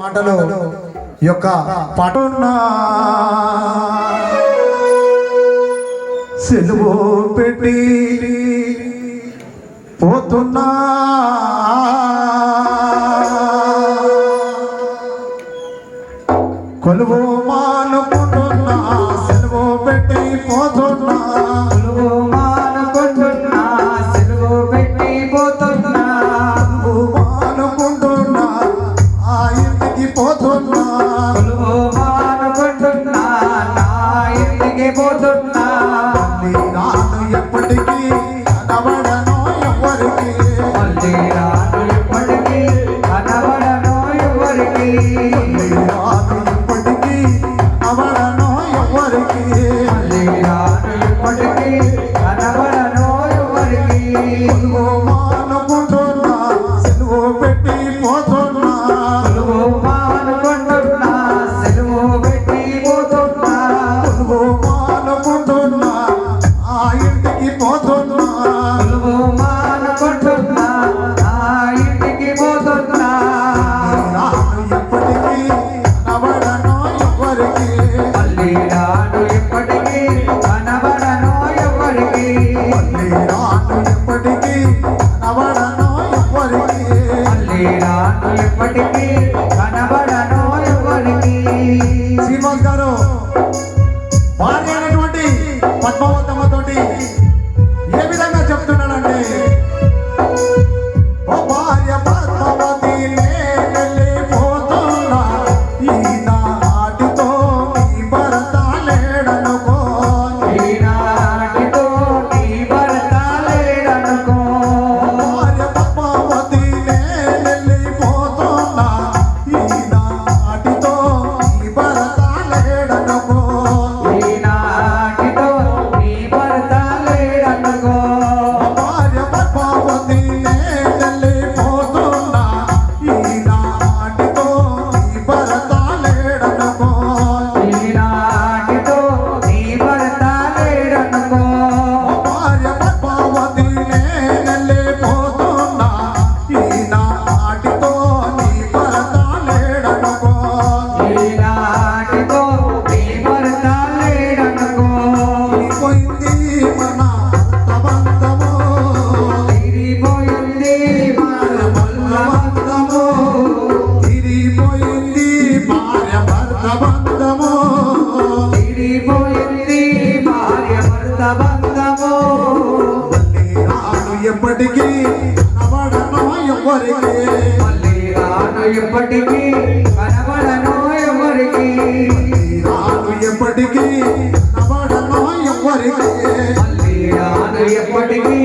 మాటలు యొక్క పటున్నా సెలువు పెట్టి పోతున్నా. కొలువు ఎప్పటికీ కనబడను ఎవరికి రాను ఎప్పటికీ కనబడను ఎవరికి మళ్ళీ రాను ఎప్పటికీ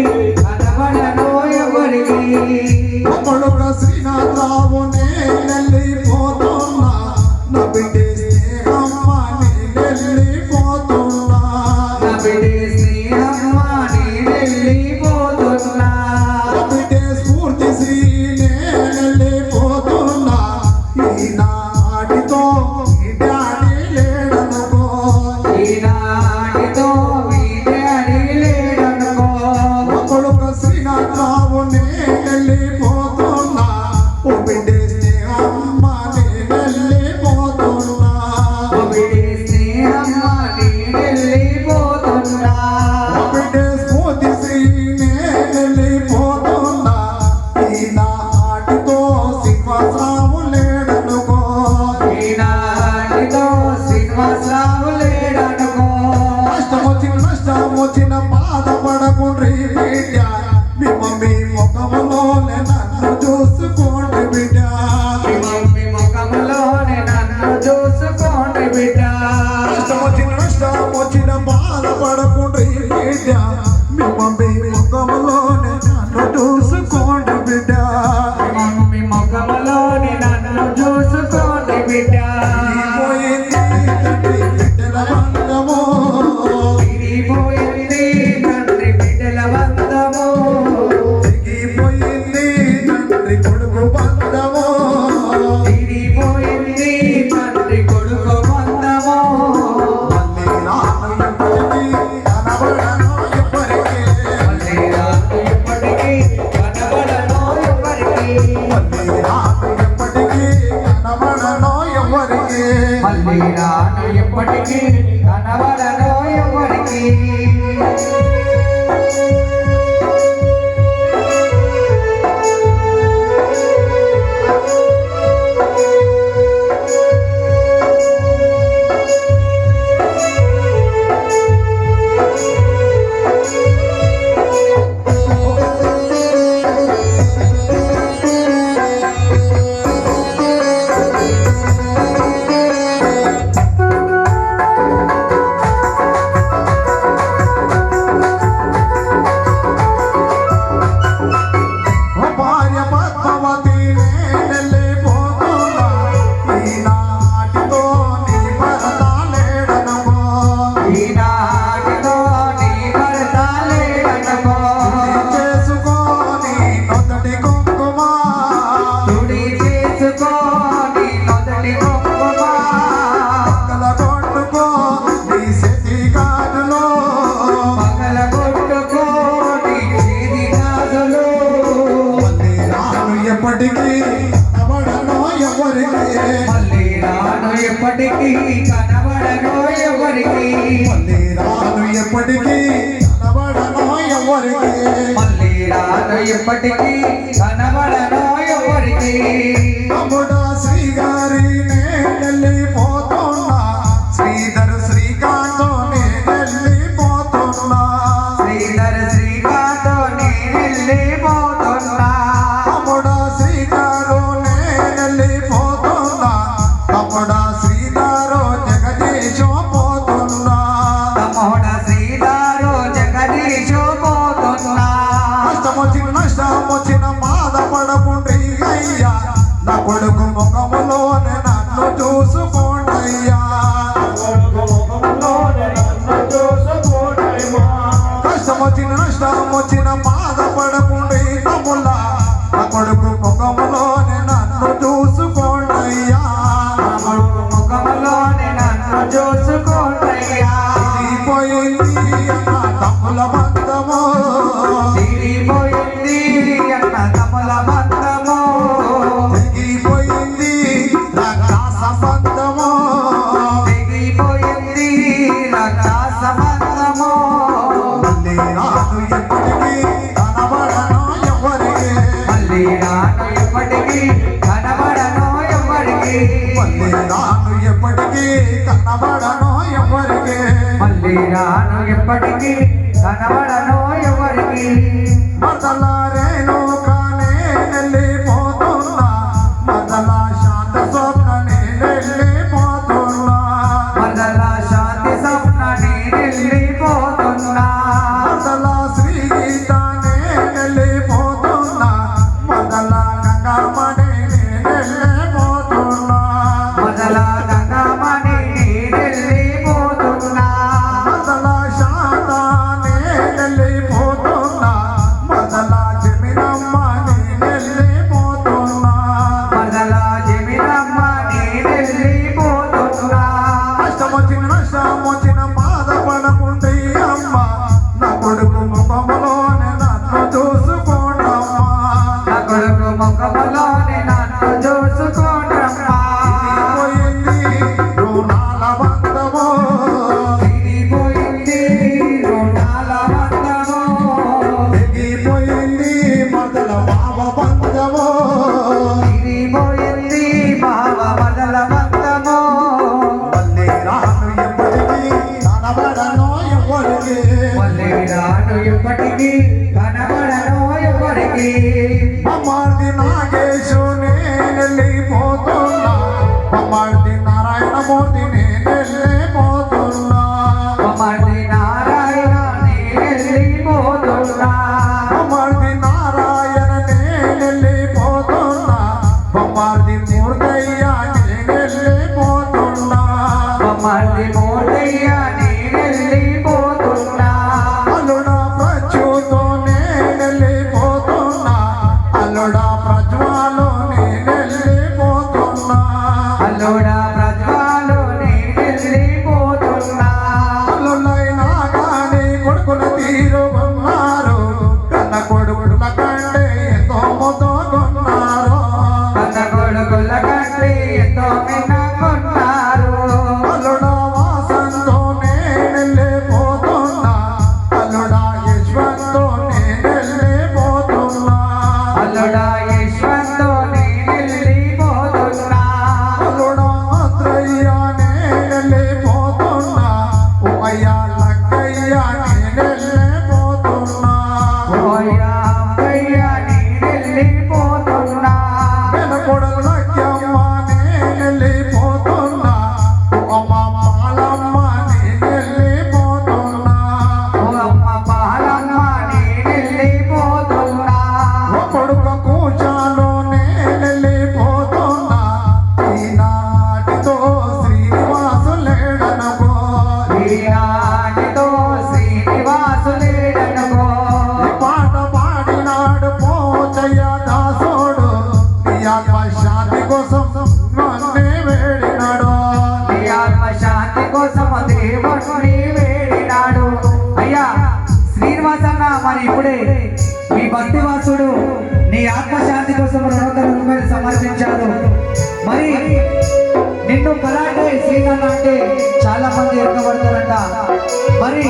তো ಕೊಡು ಗೋಪಾಲ మళ్ళీ రాను ఎప్పటికీ కనబడను ఎవరికి? మళ్ళీ రాను ఎప్పటికీ కనబడను ఎవరికి? మళ్ళీ రాను ఎప్పటికీ కనబడను ఎవరికి? అమ్ముడా శ్రీ గారి వెళ్ళిపోతున్నా శ్రీధర్ శ్రీకాంతో వెళ్ళిపోతున్నా శ్రీధర్ శ్రీకాంతో వెళ్ళిపో వచ్చిన నష్టం వచ్చిన బాధపడకుండా ఇకముల్లా కొడుకు ముఖములో శ్రీరాను ఎప్పటికీ కనబడను ఎవరికి. మొదలారేను కానే వెళ్ళిపోతున్నా వెళ్ళిపోతున్నా మొదల శాంతి స్వప్న মদিনা মদিনা ছড়ায় కరాటేనా అంటే చాలా మంది ఎక్కబడతారంట మరి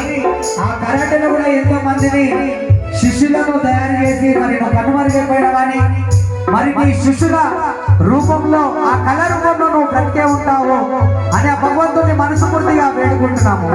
ఆ కరాటలో కూడా ఎంతో మందిని శిష్యులను తయారు చేసి మరి కనుమరుగైపోయిన కానీ మరి నీ శిష్యుల రూపంలో ఆ కళ రూపంలో నువ్వు కట్టే ఉంటావు అని ఆ భగవంతుని మనస్ఫూర్తిగా వేడుకుంటున్నాము.